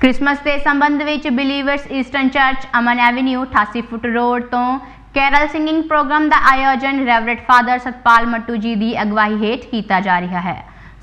Christmas ਦੇ ਸੰਬੰਧ ਵਿੱਚ believers eastern church Aman avenue 88 foot road ਤੋਂ ਕੈਰਲ ਸਿੰਗਿੰਗ ਪ੍ਰੋਗਰਾਮ ਦਾ ਆਯੋਜਨ ਰੈਵਰਟ ਫਾਦਰ ਸਤਪਾਲ ਮੱਟੂ ਜੀ ਦੀ ਅਗਵਾਈ ਹੇਠ ਕੀਤਾ ਜਾ ਰਿਹਾ ਹੈ।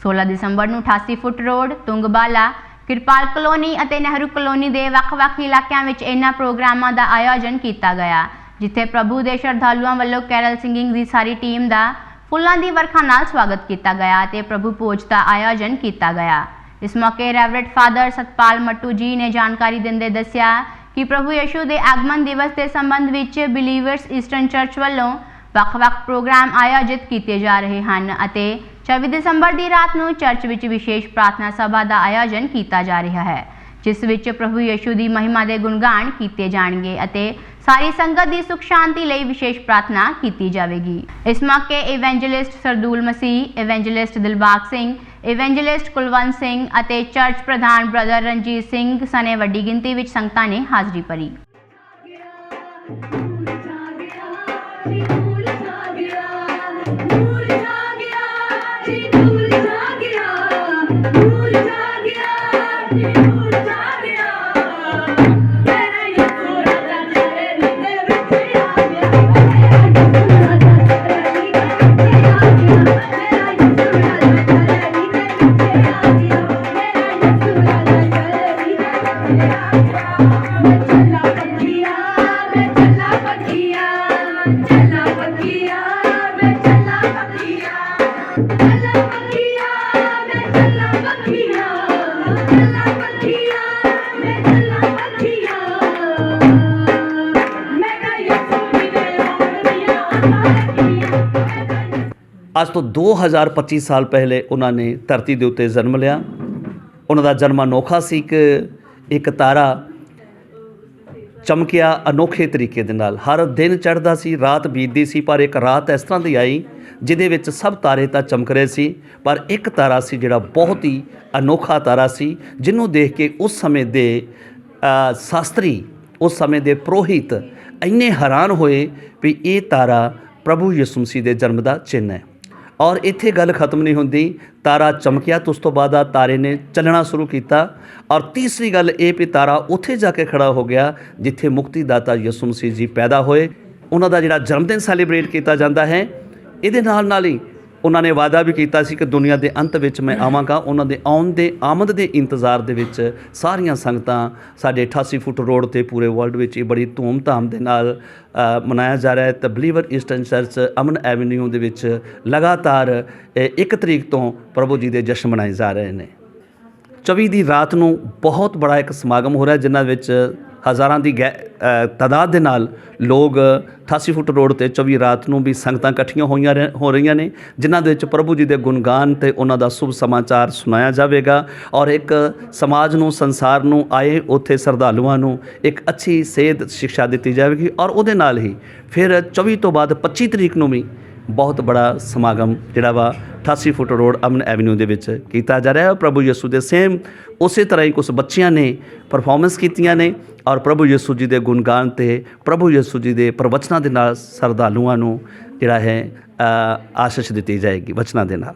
16 ਦਸੰਬਰ ਨੂੰ 88 foot road, Tungbala, Kirpal colony ਅਤੇ ਨਹਿਰੂ ਕਲੋਨੀ ਦੇ ਵੱਖ-ਵੱਖ ਇਲਾਕਿਆਂ ਵਿੱਚ ਇਹਨਾਂ ਪ੍ਰੋਗਰਾਮਾਂ ਦਾ ਆਯੋਜਨ ਕੀਤਾ ਗਿਆ, ਜਿੱਥੇ ਪ੍ਰਭੂ ਦੇ ਸ਼ਰਧਾਲੂਆਂ ਵੱਲੋਂ ਕੈਰਲ ਸਿੰਗਿੰਗ ਦੀ ਸਾਰੀ ਟੀਮ ਦਾ ਫੁੱਲਾਂ ਦੀ ਵਰਖਾ ਨਾਲ ਸਵਾਗਤ ਕੀਤਾ ਗਿਆ ਤੇ ਪ੍ਰਭੂ ਭੋਜ ਦਾ ਆਯੋਜਨ ਕੀਤਾ ਗਿਆ। ਇਸ ਮੌਕੇ ਰੈਵਰੈਂਡ ਫਾਦਰ ਸਤਪਾਲ ਮੱਟੂ ਜੀ ਨੇ ਜਾਣਕਾਰੀ ਦਿੰਦੇ ਦੱਸਿਆ ਕਿ ਪ੍ਰਭੂ ਯਿਸੂ ਦੇ ਆਗਮਨ ਦਿਵਸ ਦੇ ਸੰਬੰਧ ਵਿੱਚ ਬਿਲੀਵਰਸ ਈਸਟਰਨ ਚਰਚ ਵੱਲੋਂ ਵੱਖ-ਵੱਖ ਪ੍ਰੋਗਰਾਮ ਆਯੋਜਿਤ ਕੀਤੇ ਜਾ ਰਹੇ ਹਨ ਅਤੇ 24 ਦਸੰਬਰ ਦੀ ਰਾਤ ਨੂੰ ਚਰਚ ਵਿੱਚ ਵਿਸ਼ੇਸ਼ ਪ੍ਰਾਰਥਨਾ ਸਭਾ ਦਾ ਆਯੋਜਨ ਕੀਤਾ ਜਾ ਰਿਹਾ ਹੈ, ਜਿਸ ਵਿੱਚ ਪ੍ਰਭੂ ਯਸ਼ੂ ਦੀ ਮਹਿਮਾ ਦੇ ਗੁਣਗਾਨ ਕੀਤੇ ਜਾਣਗੇ ਅਤੇ ਸਾਰੀ ਸੰਗਤ ਦੀ ਸੁਖ ਸ਼ਾਂਤੀ ਲਈ ਵਿਸ਼ੇਸ਼ ਪ੍ਰਾਰਥਨਾ ਕੀਤੀ ਜਾਵੇਗੀ। ਇਸ ਮੌਕੇ evangelist Sardool Masih, evangelist Dilbagh Singh evangelist Kulwant Singh ਅਤੇ ਚਰਚ ਪ੍ਰਧਾਨ ਬ੍ਰਦਰ ਰਣਜੀਤ ਸਿੰਘ ਸਨੇ ਵੱਡੀ ਗਿਣਤੀ ਵਿੱਚ ਸੰਗਤਾਂ ਨੇ ਹਾਜ਼ਰੀ ਭਰੀ। ਅੱਜ ਤੋਂ 2025 ਸਾਲ ਪਹਿਲੇ ਉਹਨਾਂ ਨੇ ਧਰਤੀ ਦੇ ਉੱਤੇ ਜਨਮ ਲਿਆ। ਉਹਨਾਂ ਦਾ ਜਨਮ ਅਨੋਖਾ ਸੀ ਇੱਕ ਇੱਕ ਤਾਰਾ ਚਮਕਿਆ ਅਨੋਖੇ ਤਰੀਕੇ ਦੇ ਨਾਲ। ਹਰ ਦਿਨ ਚੜ੍ਹਦਾ ਸੀ, ਰਾਤ ਬੀਤਦੀ ਸੀ, ਪਰ ਇੱਕ ਰਾਤ ਇਸ ਤਰ੍ਹਾਂ ਦੀ ਆਈ ਜਿਹਦੇ ਵਿੱਚ ਸਭ ਤਾਰੇ ਤਾਂ ਚਮਕ ਰਹੇ ਸੀ, ਪਰ ਇੱਕ ਤਾਰਾ ਸੀ ਜਿਹੜਾ ਬਹੁਤ ਹੀ ਅਨੋਖਾ ਤਾਰਾ ਸੀ, ਜਿਹਨੂੰ ਦੇਖ ਕੇ ਉਸ ਸਮੇਂ ਦੇ ਸ਼ਾਸਤਰੀ, ਉਸ ਸਮੇਂ ਦੇ ਪ੍ਰੋਹਿਤ ਇੰਨੇ ਹੈਰਾਨ ਹੋਏ ਵੀ ਇਹ ਤਾਰਾ ਪ੍ਰਭੂ ਯਿਸੂ ਮਸੀਹ ਦੇ ਜਨਮ ਦਾ ਚਿੰਨ੍ਹ ਹੈ। ਔਰ ਇੱਥੇ ਗੱਲ ਖਤਮ ਨਹੀਂ ਹੁੰਦੀ। ਤਾਰਾ ਚਮਕਿਆ, ਤੇ ਉਸ ਤੋਂ ਬਾਅਦ ਆ ਤਾਰੇ ਨੇ ਚੱਲਣਾ ਸ਼ੁਰੂ ਕੀਤਾ। ਔਰ ਤੀਸਰੀ ਗੱਲ ਇਹ ਵੀ ਤਾਰਾ ਉੱਥੇ ਜਾ ਕੇ ਖੜਾ ਹੋ ਗਿਆ, ਜਿੱਥੇ ਮੁਕਤੀਦਾਤਾ ਯਿਸੂ ਮਸੀਹ ਜੀ ਪੈਦਾ ਹੋਏ। ਉਹਨਾਂ ਦਾ ਜਿਹੜਾ ਜਨਮ ਦਿਨ ਸੈਲੀਬ੍ਰੇਟ ਕੀਤਾ ਜਾਂਦਾ ਹੈ, ਇਹਦੇ ਨਾਲ ਨਾਲ ਹੀ ਉਹਨਾਂ ਨੇ ਵਾਅਦਾ ਵੀ ਕੀਤਾ ਸੀ ਕਿ ਦੁਨੀਆ ਦੇ ਅੰਤ ਵਿੱਚ ਮੈਂ ਆਵਾਂਗਾ। ਉਹਨਾਂ ਦੇ ਆਉਣ ਦੇ, ਆਮਦ ਦੇ ਇੰਤਜ਼ਾਰ ਦੇ ਵਿੱਚ ਸਾਰੀਆਂ ਸੰਗਤਾਂ ਸਾਡੇ 88 ਫੁੱਟ ਰੋਡ ਤੇ ਪੂਰੇ ਵਰਲਡ ਵਿੱਚ ਇਹ ਬੜੀ ਧੂਮ-ਧਾਮ ਦੇ ਨਾਲ ਮਨਾਇਆ ਜਾ ਰਿਹਾ ਹੈ। ਤਾਂ believer eastern church Aman avenue ਦੇ ਵਿੱਚ ਲਗਾਤਾਰ 1 ਤਰੀਕ ਤੋਂ ਪ੍ਰਭੂ ਜੀ ਦੇ ਜਸ਼ਨ ਮਨਾਏ ਜਾ ਰਹੇ ਨੇ। 24 ਦੀ ਰਾਤ ਨੂੰ ਬਹੁਤ ਬੜਾ ਇੱਕ ਸਮਾਗਮ ਹੋ ਰਿਹਾ ਜਿਨ੍ਹਾਂ ਵਿੱਚ ਹਜ਼ਾਰਾਂ ਦੀ ਗੈ- ਤਾਦਾਦ ਦੇ ਨਾਲ ਲੋਕ 88 ਫੁੱਟ ਰੋਡ ਤੇ 24 ਰਾਤ ਨੂੰ ਵੀ ਸੰਗਤਾਂ ਇਕੱਠੀਆਂ ਹੋਈਆਂ ਰਹਿ- ਹੋ ਰਹੀਆਂ ਨੇ, ਜਿਨ੍ਹਾਂ ਦੇ ਵਿੱਚ ਪ੍ਰਭੂ ਜੀ ਦੇ ਗੁਣਗਾਨ ਤੇ ਉਹਨਾਂ ਦਾ ਸ਼ੁਭ ਸਮਾਚਾਰ ਸੁਣਾਇਆ ਜਾਵੇਗਾ ਔਰ ਇੱਕ ਸਮਾਜ ਨੂੰ, ਸੰਸਾਰ ਨੂੰ, ਆਏ ਉੱਥੇ ਸਰਧਾਲੂਆਂ ਨੂੰ ਇੱਕ ਅੱਛੀ ਸੇਧ ਸਿੱਖਿਆ ਦਿੱਤੀ ਜਾਵੇਗੀ ਔਰ ਉਹਦੇ ਨਾਲ ਹੀ ਫਿਰ 24 ਤੋਂ ਬਾਅਦ 25 ਤਰੀਕ ਨੂੰ ਵੀ ਬਹੁਤ ਬੜਾ ਸਮਾਗਮ ਜਿਹੜਾ ਵਾ 88 ਫੁੱਟ ਰੋਡ ਅਮਨ ਐਵਨਿਊ ਦੇ ਵਿੱਚ ਕੀਤਾ ਜਾ ਰਿਹਾ ਹੈ। ਪ੍ਰਭੂ ਯਿਸੂ ਦੇ ਸੇਮ ਉਸੇ ਤਰ੍ਹਾਂ ਹੀ ਕੁਝ ਬੱਚਿਆਂ ਨੇ ਪਰਫਾਰਮੈਂਸ ਕੀਤੀਆਂ ਨੇ ਔਰ ਪ੍ਰਭੂ ਯਿਸੂ ਜੀ ਦੇ ਗੁਣਗਾਨ ਤੇ ਪ੍ਰਭੂ ਯਿਸੂ ਜੀ ਦੇ ਪ੍ਰਵਚਨਾਂ ਦੇ ਨਾਲ ਸਰਧਾਲੂਆਂ ਨੂੰ ਜਿਹੜਾ ਹੈ ਅ, ਆਸ਼ੀਸ਼ ਦਿੱਤੀ ਜਾਏਗੀ ਵਚਨਾਂ ਦੇ ਨਾਲ।